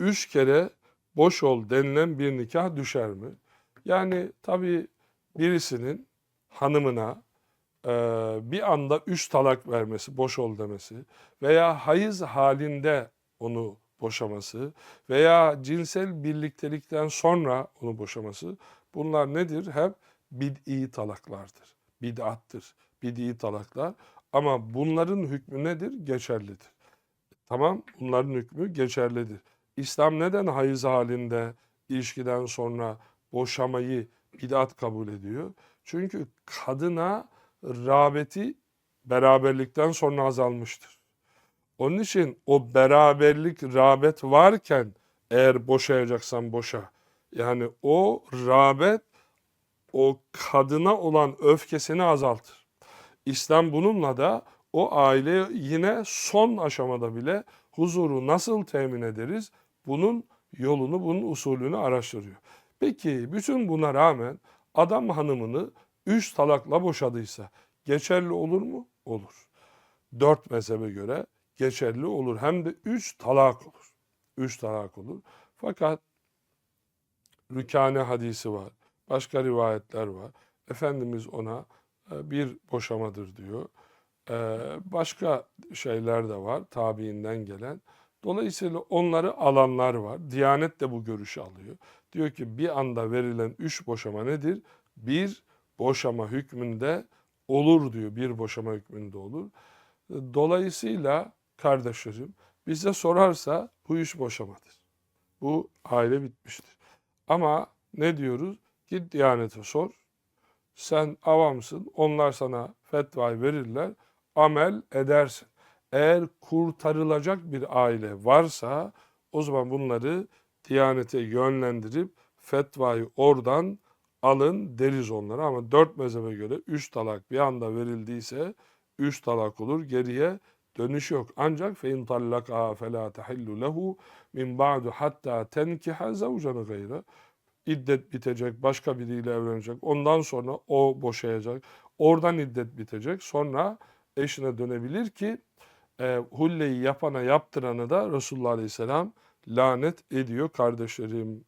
üç kere boş ol denilen bir nikah düşer mi? Yani tabii birisinin hanımına e, bir anda üç talak vermesi, boş ol demesi veya hayız halinde onu boşaması veya cinsel birliktelikten sonra onu boşaması bunlar nedir? Hep bid'i talaklardır. Bid'attır. Bid'i talaklar. Ama bunların hükmü nedir? Geçerlidir. Tamam, bunların hükmü geçerlidir. İslam neden hayız halinde ilişkiden sonra boşamayı bid'at kabul ediyor? Çünkü kadına rağbeti beraberlikten sonra azalmıştır. Onun için o beraberlik, rağbet varken eğer boşayacaksan boşa. Yani o rağbet o kadına olan öfkesini azaltır. İslam bununla da o aile yine son aşamada bile huzuru nasıl temin ederiz? Bunun yolunu, bunun usulünü araştırıyor. Peki bütün buna rağmen adam hanımını üç talakla boşadıysa geçerli olur mu? Olur. Dört mezhebe göre geçerli olur. Hem de üç talak olur. Üç talak olur. Fakat Rükane hadisi var. Başka rivayetler var. Efendimiz ona e, bir boşamadır diyor. E, Başka şeyler de var tabiinden gelen. Dolayısıyla onları alanlar var. Diyanet de bu görüşü alıyor. Diyor ki bir anda verilen üç boşama nedir? Bir boşama hükmünde olur diyor. Bir boşama hükmünde olur. Dolayısıyla kardeşlerim bize sorarsa bu üç boşamadır. Bu aile bitmiştir. Ama ne diyoruz? Git Diyanet'e sor. Sen avamsın. Onlar sana fetvayı verirler. Amel edersin. Eğer kurtarılacak bir aile varsa o zaman bunları Diyanet'e yönlendirip fetvayı oradan alın deriz onlara. Ama dört mezhebe göre üç talak bir anda verildiyse üç talak olur. Geriye dönüş yok. Ancak fe in tallaka fela tahillu lehu min ba'du hatta tenkiha zavcan gayra. İddet bitecek, başka biriyle evlenecek. Ondan sonra o boşayacak. Oradan iddet bitecek. Sonra eşine dönebilir ki e, hulleyi yapana yaptıranı da Resulullah Aleyhisselam lanet ediyor kardeşlerim.